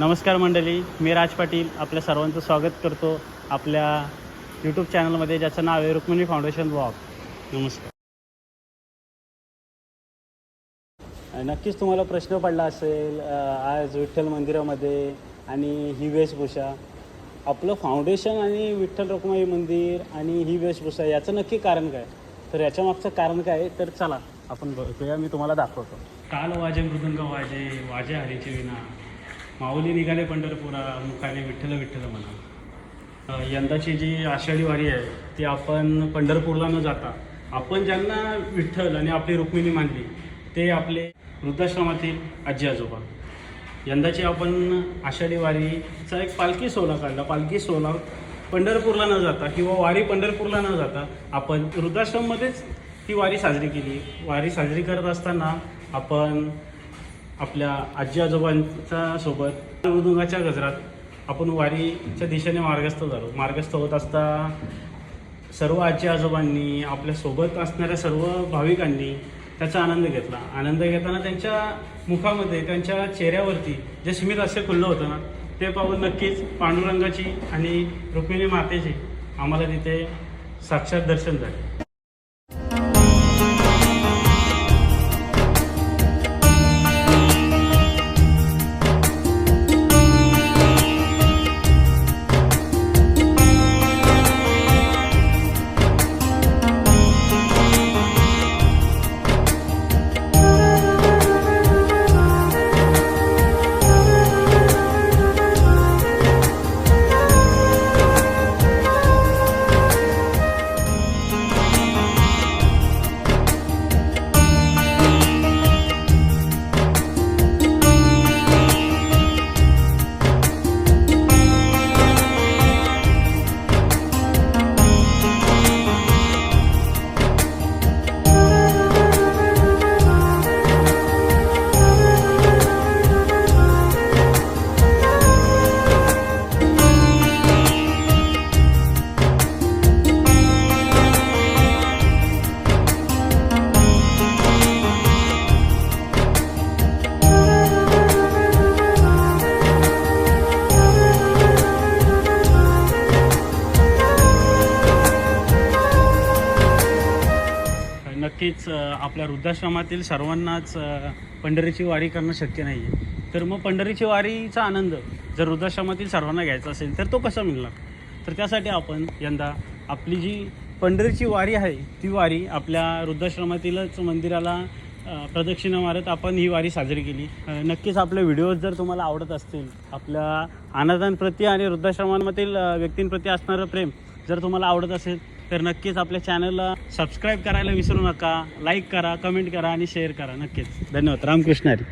नमस्कार मंडळी मी राज पाटील आपल्या सर्वांचं स्वागत करतो आपल्या यूट्यूब चॅनलमध्ये ज्याचं नाव आहे रुक्मिणी फाउंडेशन ब्लॉग नमस्कार. नक्कीच तुम्हाला प्रश्न पडला असेल आज विठ्ठल मंदिरामध्ये आणि ही वेशभूषा. आपलं फाउंडेशन आणि विठ्ठल रुक्माई मंदिर आणि ही वेशभूषा याचं नक्की कारण काय? तर याच्या मागचं कारण काय? आहे? तर चला आपण बघूया मी तुम्हाला दाखवतो. काल वाजे मृदंग वाजे वाजे हरीचे विना माऊली निघाले पंढरपुरा मुखाने विठ्ठल विठ्ठल म्हणा. यंदाची जी आषाढी वारी आहे ती आपण पंढरपूरला न जाता आपण ज्यांना विठ्ठल आणि आपली रुक्मिणी मानली ते आपले वृद्धाश्रमातील आजी आजोबा. यंदाची आपण आषाढी वारीचा एक पालखी सोहळा काढला. पालखी सोहळा पंढरपूरला न जाता किंवा वारी पंढरपूरला न जाता आपण वृद्धाश्रममध्येच ही वारी साजरी केली. वारी साजरी करत असताना आपण आपल्या आजी आजोबांच्या सोबत मृदुंगाच्या गजरात आपण वारीच्या दिशेने मार्गस्थ झालो. मार्गस्थ होत असता सर्व आजी आजोबांनी आपल्यासोबत असणाऱ्या सर्व भाविकांनी त्याचा आनंद घेतला. आनंद घेताना त्यांच्या मुखामध्ये त्यांच्या चेहऱ्यावरती जे स्मित असे खुललं होतं ना ते पाहून नक्कीच पांडुरंगाची आणि रुक्मिणी मातेची आम्हाला तिथे साक्षात दर्शन झाले. नक्कीच आपल्या वृद्धाश्रमातील सर्वांनाच पंढरीची वारी करणं शक्य नाही आहे तर मग पंढरीची वारीचा आनंद जर वृद्धाश्रमातील सर्वांना घ्यायचा असेल तर तो कसा मिळणार? तर त्यासाठी आपण यंदा आपली जी पंढरीची वारी आहे ती वारी आपल्या वृद्धाश्रमातीलच मंदिराला प्रदक्षिणा मारत आपण ही वारी साजरी केली. नक्कीच आपले व्हिडिओज जर तुम्हाला आवडत असतील आपल्या अनाथांप्रती आणि वृद्धाश्रमांमधील व्यक्तींप्रती असणारं प्रेम जर तुम्हाला आवडत असेल तर नक्कीच आपल्या चॅनलला सबस्क्राईब करायला विसरू नका लाईक करा कमेंट करा आणि शेअर करा. नक्कीच. धन्यवाद. रामकृष्ण हरी.